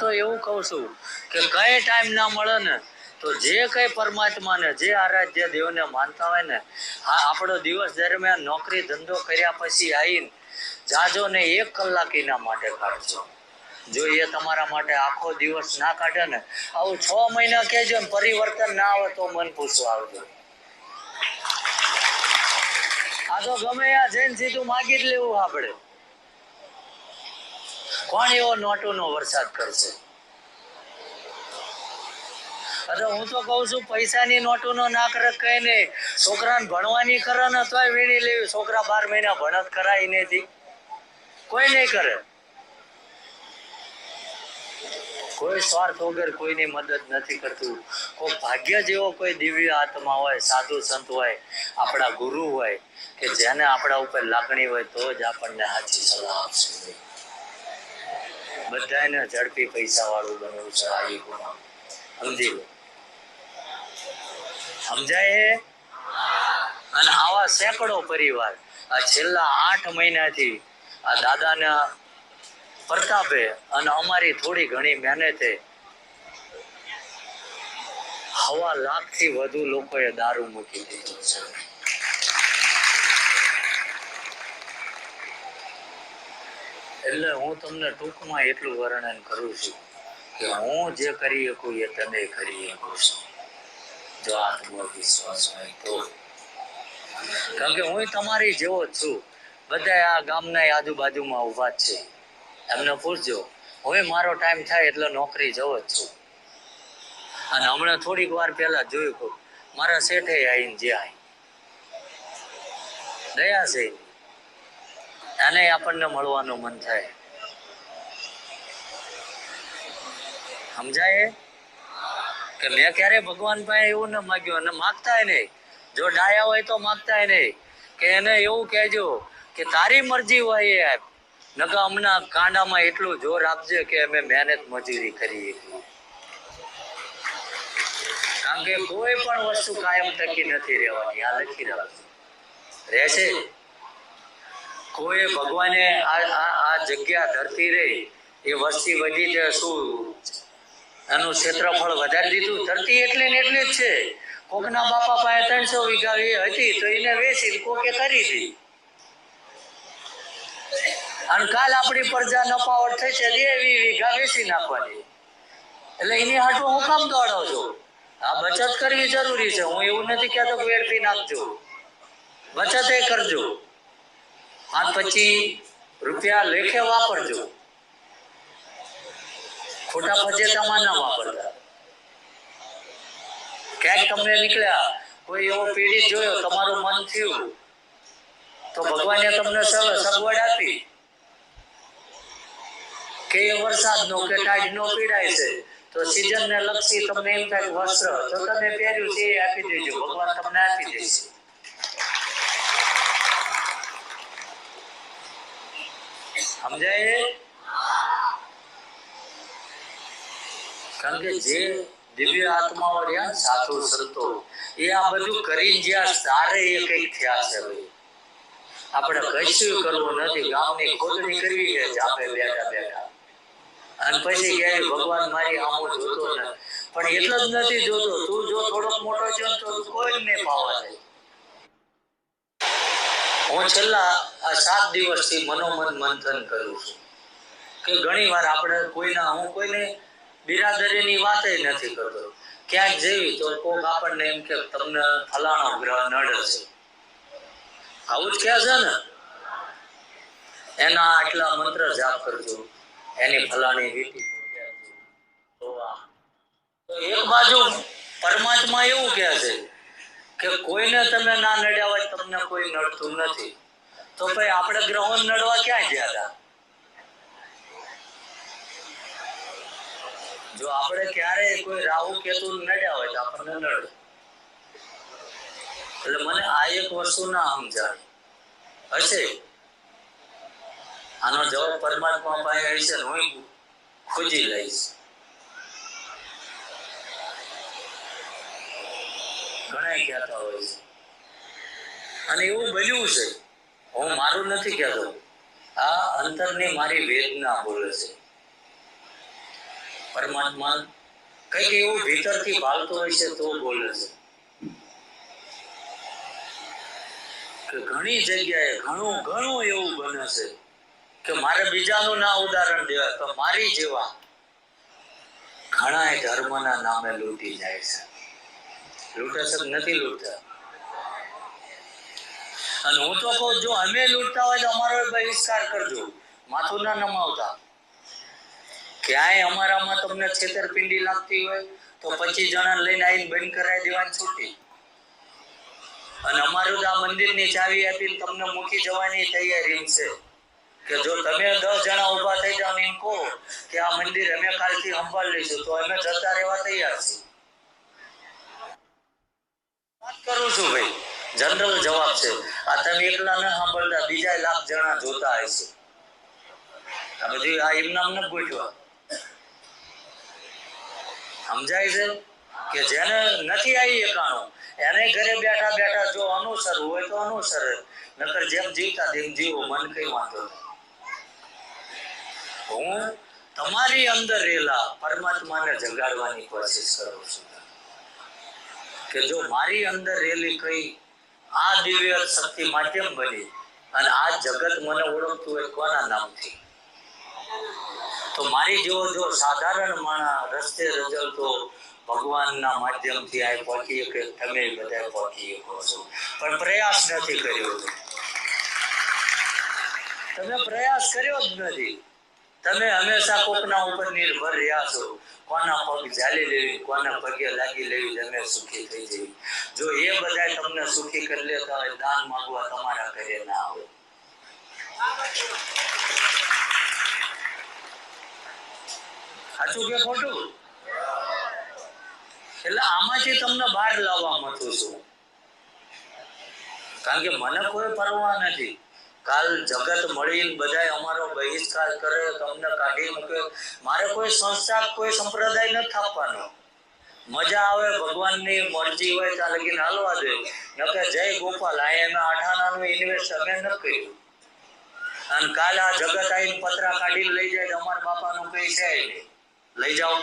તો એવું કહું છું કે કઈ ટાઈમ ના મળે ને, તો જે કઈ પરમાત્માને, જે આરાધ્ય દેવને માનતા હોય ને આ આપણો દિવસ દરમિયાન નોકરી ધંધો કર્યા પછી આવીને જાજો ને એક કલાક એના માટે કાઢજો. જો એ તમારા માટે આખો દિવસ ના કાઢે ને, આવું છ મહિના કહેજો ને પરિવર્તન ના આવે તો મન પૂછવા આવજો. આ તો ગમે આ જઈને સીધું માગી જ લેવું આપણે. કોણ એવો નોટોનો વરસાદ કરશે. અરે હું તો કહું છું, પૈસાની નોટોનો ના કરે કઈ નહીં છોકરાને ભણવાની કરે ને તોય વીણી લેવી. છોકરા બાર મહિના ભણત કરાય નથી. કોઈ નહીં કરે. કોઈ સ્વાર્થ વગર કોઈની મદદ નથી કરતું. કોઈ ભાગ્ય જેવો કોઈ દિવ્ય આત્મા હોય, સાધુ સંત હોય, આપણા ગુરુ હોય, કે જેને આપણા ઉપર લાગણી હોય તો જ આપણને સાચી સલાહ આપશે. બધાને ઝડપી પૈસા વાળું બનવું છે સમજી લો. સમજાય? અને આવા સેંકડો પરિવાર આ છેલ્લા આઠ મહિનાથી આ દાદાના પ્રતાપે અને અમારી થોડી ઘણી મહેનતે હવા લાખથી વધુ લોકોએ દારૂ મૂકી દીધું છે. એટલે હું તમને ટૂંકમાં એટલું વર્ણન કરું છું કે હું જે કરી શકું એ તમે કરી શકો છો. જો આત્મવિશ્વાસ હોય તો. કારણ કે હું તમારી જેવો જ છું. બધા આ ગામના આજુબાજુમાં ઊભા જ છે. એમને પૂછજો, હવે મારો ટાઈમ થાય એટલે નોકરી જવો જ છું. અને હમણાં થોડીક વાર પહેલા જોયું મારા શેઠે આવીને જે આવી દયા છે. એને આપણને મળવાનું મન થાય. સમજાય? કે મેં ક્યારે ભગવાન પાસે એવું ન માગ્યું અને માગતાય નહીં. જો ડાયા હોય તો માગતાય નહીં. કે એને એવું કહેજો કે તારી મરજી હોય એ આપ. નકા હમણાં કાંડામાં એટલું જોર આપજે કે અમે મહેનત મજૂરી કરીએ. કારણ કે કોઈ પણ વસ્તુ કાયમ ટકી નથી રહેવાની. આ લખી રાખજો. રહેશે? કોઈ ભગવાને આ આ જગ્યા ધરતી રહી. એ વસ્તી વધી તે શું એનું ક્ષેત્રફળ વધારી દીધું? ધરતી એટલી ને એટલી જ છે. કોકના બાપા પાસે ત્રણસો વીઘા એ હતી તો એને વેચી કોકે હતી અને કાલ આપણી પ્રજા નફાવટ થઈ છે એવી વીઘા વેચી નાખવાની. એટલે એની હાટું હું કામ દોડો છો આ બચત કરવી જરૂરી છે. હું એવું નથી કહેતો કે વેડફી નાખજો. બચત એ કરજો. પાંચ પછી રૂપિયા લેખે વાપરજો. ખોટા ફજેતામાં ના વાપરતા. ક્યાંક તમને નીકળ્યા કોઈ એવો પીડિત જોયો તમારું મન થયું તો ભગવાને તમને સગ- સગવડ આપી. કે એ વરસાદનો કે ટાઈડનો પીડાય છે તો સિઝનને લક્ષી તમને એમ થાય વસ્ત્ર તો તમે પહેર્યું છે આપી દેજો ભગવાન તમને આપી દેશે. સમજાય? કારણ કે જે દિવ્ય આત્માઓ રહ્યા સાધુ સંતો, એ આ બધું કરીને જ્યાં સારે એ કઈ થયા છે ભાઈ આપણે કશું કરવું નથી, ગામની ખોદણી કરવી છે જાપે બેઠા બેઠા. અને પછી કહે ભગવાન મારી આમો જોતો ને પણ એટલો જ નથી જોતો, તું જો થોડોક મોટો છે તો કોઈ નહીં પાવા દે હું છેલ્લા સાત દિવસથી મનોમન મંથન કરું છું કે ઘણી વાર આપણે કોઈના હું કોઈને બિરાદરીની વાત નથી કરતો. ક્યાંક જેવી તો કોક આપણને એમ કે તમને ફલાણો ગ્રહ નડે છે આવું જ કહે છે ને. એના આટલા મંત્ર જાપ કરજો. એની ફલાણી રીતિ તો એક બાજુ પરમાત્મા એવું કહે છે. કે કોઈને તમે ના નડ્યા હોય તમને કોઈ નડતું નથી. તો ભાઈ આપણે ગ્રહો નડવા ક્યાં ગયા હતા? જો આપણે ક્યારે કોઈ રાહુ, કેતુ નડ્યા હોય તો આપણને નડ. એટલે મને આ એક વસ્તુ ના સમજાય. હશે આનો જવાબ પરમાત્મા પાસે હશે હું ખોજી લઈશ. ઘણા કહેતા હોય છે. અને એવું બન્યું છે. હું મારું નથી કહેતો. આ અંતરની મારી વેદના બોલે છે. પરમાત્મા કંઈક એવું ભીતરથી ભાવતો હોય છે તો બોલે છે. ઘણી જગ્યાએ ઘણું ઘણું એવું બને છે કે મારે બીજાનું ના ઉદાહરણ દેવા તો મારી જેવા ઘણા ધર્મના નામે લૂંટી જાય છે. લૂંટે નથી લૂંટતા અને હું તો કહું, જો અમે લૂંટતા હોય તો અમારો બહિષ્કાર કરજો. માથું ના નમાવતા. ક્યાંય અમારામાં તમને છેતરપિંડી લાગતી હોય તો પચીસ જણા લઈને આવીને બંધ કરાવી દેવાની છૂટી. અને અમારું તો આ મંદિરની ચાવી આપીને તમને મૂકી જવાની તૈયારી છે. કે જો તમે દસ જણા ઊભા થઈ જાઓ એમ કહો કે આ મંદિર અમે કાલથી સંભાળ લઈશું તો અમે જતા રહેવા તૈયાર છીએ વાત કરું છું ભાઈ. જનરલ જવાબ છે. આ તમે એકલા ન સાંભળતા, બીજા લાખ જણા જોતા હશે. આ બધું આ એમના ન ગોઠવા. સમજાય છે? કે જેને નથી આવી એકાણું, એને ઘરે બેઠા બેઠા જો અનુસરવું હોય તો અનુસરે. નકર જેમ જીવતા તેમ જીવો, મન કઈ વાંધો હું તમારી અંદર રહેલા પરમાત્માને જગાડવાની કોશિશ કરું છું. કે જો મારી અંદર રહેલી કઈ આ દિવ્ય શક્તિ માધ્યમ બની અને આ જગત મને ઓળખતું હોય કોના નામથી? તો મારી જેવો જો સાધારણ માણસ રસ્તે રજલતો ભગવાનના માધ્યમથી આ પહોંચી કે તમે બધા પહોંચી શકો છો. પણ પ્રયાસ નથી કર્યો. તમે પ્રયાસ કર્યો જ નથી. તમે હંમેશા કોકના ઉપર નિર્ભર રહ્યા છો. કોના પગ ઝાલી લેવી, કોના પગે લાગી લેવી, તમે સુખી થઈ જવી જો એ બધા તમને સુખી કરી લેતા હોય દાન માંગવા તમારા ઘરે ના આવે. સાચું કે ખોટું? એટલે આમાંથી તમને બહાર લાવવા માંગુ છું. કારણ કે મને કોઈ પરવા નથી. કાલ જગત મળીને બધાય અમારો બહિષ્કાર કરે તમને કાઢી મૂકે મારે કોઈ સંસ્થા, કોઈ સંપ્રદાય નથી થાપવાનો મજા આવે, ભગવાનની મરજી હોય ત્યાં લગીને હાલવા દે. નકે જય ગોપાલ આ એમે આઠાણાનું ઇન્વેસ્ટ અમે ન કર્યું. અને કાલ આ જગત આવીને પતરા કાઢીને લઈ જાય અમારા બાપાનું કઈ છે લઈ જાઓ.